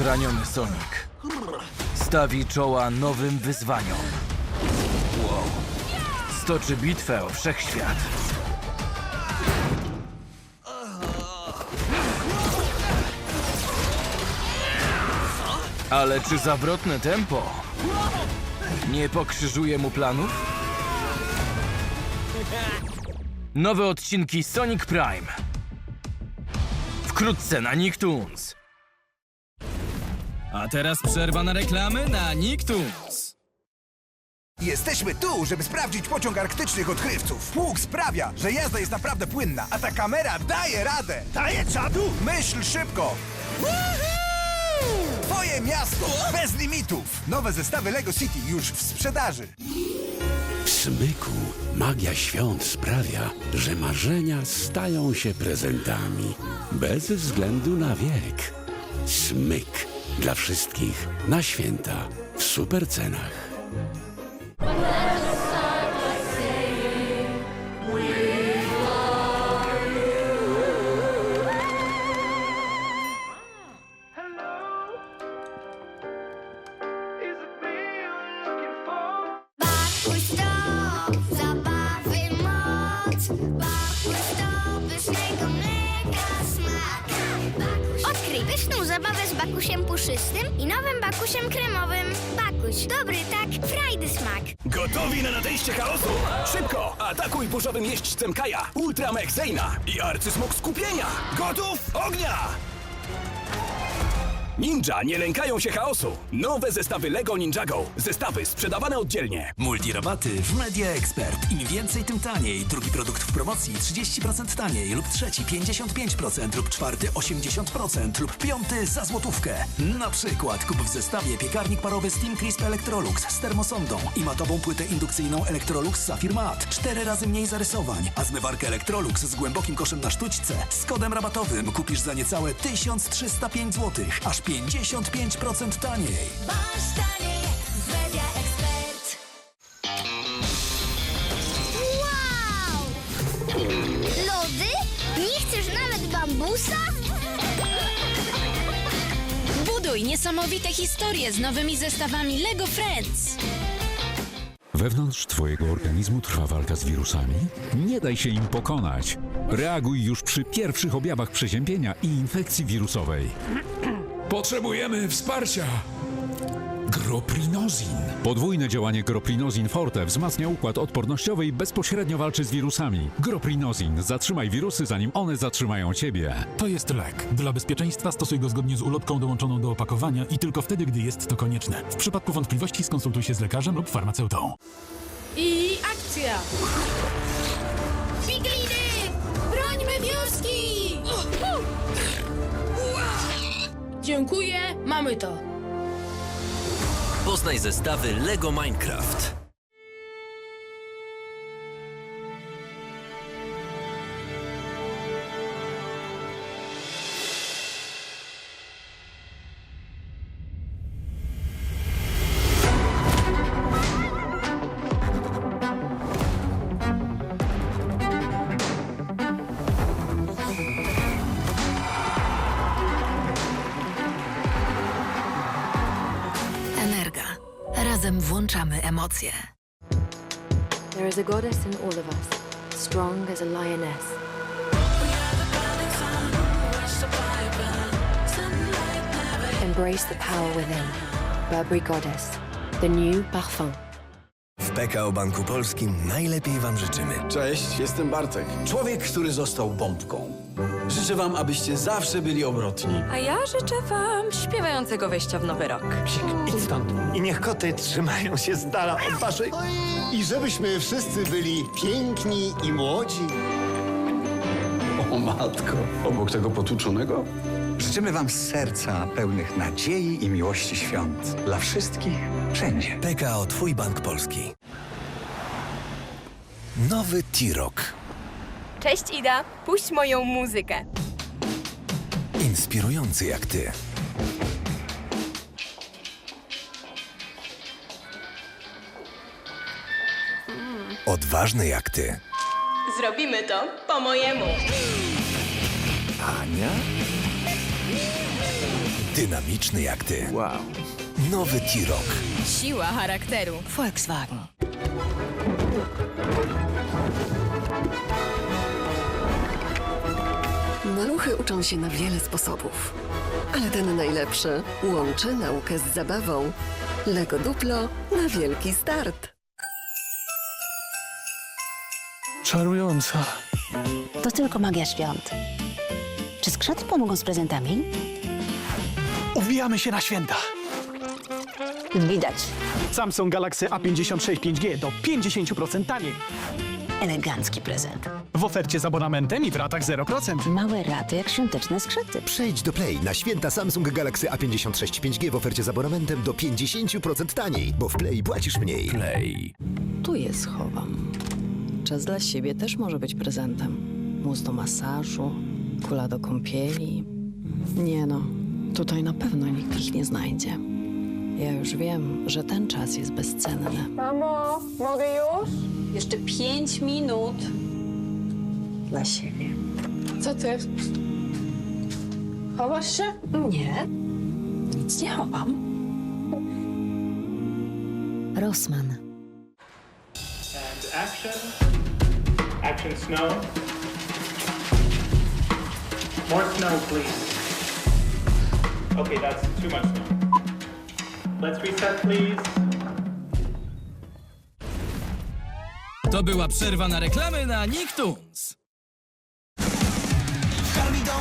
Zraniony Sonic stawi czoła nowym wyzwaniom. Wow. Stoczy bitwę o wszechświat. Ale czy zawrotne tempo nie pokrzyżuje mu planów? Nowe odcinki Sonic Prime. Wkrótce na Nicktoons. A teraz przerwa na reklamy na Nicktoons. Jesteśmy tu, żeby sprawdzić pociąg arktycznych odkrywców. Pług sprawia, że jazda jest naprawdę płynna, a ta kamera daje radę. Daje czadu? Myśl szybko. Twoje miasto bez limitów. Nowe zestawy Lego City już w sprzedaży. W Smyku magia świąt sprawia, że marzenia stają się prezentami. Bez względu na wiek. Smyk. Dla wszystkich. Na święta. W super cenach. Odkryj pyszną zabawę z Bakusiem puszystym i nowym Bakusiem kremowym Bakuś, dobry tak, frajdy smak Gotowi na nadejście chaosu? Szybko! Atakuj burzowym jeźdźcem Kaja, Ultramech Zeyna i arcysmok skupienia! Gotów? Ognia! Ninja nie lękają się chaosu. Nowe zestawy Lego Ninjago. Zestawy sprzedawane oddzielnie. Multirabaty w Media Expert. Im więcej, tym taniej. Drugi produkt w promocji 30% taniej lub trzeci 55% lub czwarty 80% lub piąty za złotówkę. Na przykład kup w zestawie piekarnik parowy Steam Crisp Electrolux z termosondą i matową płytę indukcyjną Electrolux Safir Mat. Cztery razy mniej zarysowań, a zmywarkę Electrolux z głębokim koszem na sztućce z kodem rabatowym kupisz za niecałe 1305 zł, aż 55% taniej. Bądź taniej w Media Expert Wow! Lody? Nie chcesz nawet bambusa? Buduj niesamowite historie z nowymi zestawami LEGO Friends. Wewnątrz Twojego organizmu trwa walka z wirusami? Nie daj się im pokonać. Reaguj już przy pierwszych objawach przeziębienia i infekcji wirusowej. Potrzebujemy wsparcia. Groprinozin. Podwójne działanie Groprinozin Forte wzmacnia układ odpornościowy i bezpośrednio walczy z wirusami. Groprinozin. Zatrzymaj wirusy, zanim one zatrzymają Ciebie. To jest lek. Dla bezpieczeństwa stosuj go zgodnie z ulotką dołączoną do opakowania i tylko wtedy, gdy jest to konieczne. W przypadku wątpliwości skonsultuj się z lekarzem lub farmaceutą. I akcja! Dziękuję, mamy to. Poznaj zestawy Lego Minecraft. Razem włączamy emocje. There is a goddess in all of us, strong as a lioness. Embrace the power within. Burberry Goddess, the new parfum. W PKO Banku Polskim najlepiej wam życzymy. Cześć, jestem Bartek. Człowiek, który został bombką. Życzę wam, abyście zawsze byli obrotni. A ja życzę wam śpiewającego wejścia w nowy rok. Idź stąd. I niech koty trzymają się z dala od waszej... I żebyśmy wszyscy byli piękni i młodzi. O matko. Obok tego potłuczonego? Życzymy wam z serca pełnych nadziei i miłości świąt. Dla wszystkich, wszędzie. PKO Twój Bank Polski. Nowy T-Rock. Cześć Ida, puść moją muzykę. Inspirujący jak ty. Odważny jak ty. Zrobimy to po mojemu. Ania? Dynamiczny jak ty. Wow. Nowy T-Roc. Siła charakteru. Volkswagen. Maluchy uczą się na wiele sposobów. Ale ten najlepszy łączy naukę z zabawą. Lego Duplo na wielki start. Czarująca. To tylko magia świąt. Czy skrzety pomogą z prezentami? Uwijamy się na święta. Widać. Samsung Galaxy A56 5G do 50% taniej. Elegancki prezent. W ofercie z abonamentem i w ratach 0%. Małe raty jak świąteczne skrzety. Przejdź do Play na święta Samsung Galaxy A56 5G w ofercie z abonamentem do 50% taniej, bo w Play płacisz mniej. Play. Tu je schowam. Czas dla siebie też może być prezentem. Mus do masażu, kula do kąpieli. Nie no, tutaj na pewno nikt ich nie znajdzie. Ja już wiem, że ten czas jest bezcenny. Mamo, mogę już? Jeszcze pięć minut. Dla siebie. Co ty? Chowasz się? Nie. Nic nie chowam. Rossmann. Action. Action snow. More snow, please. Okay, that's too much snow. Let's reset, please. To była przerwa na reklamy na Nicktoons.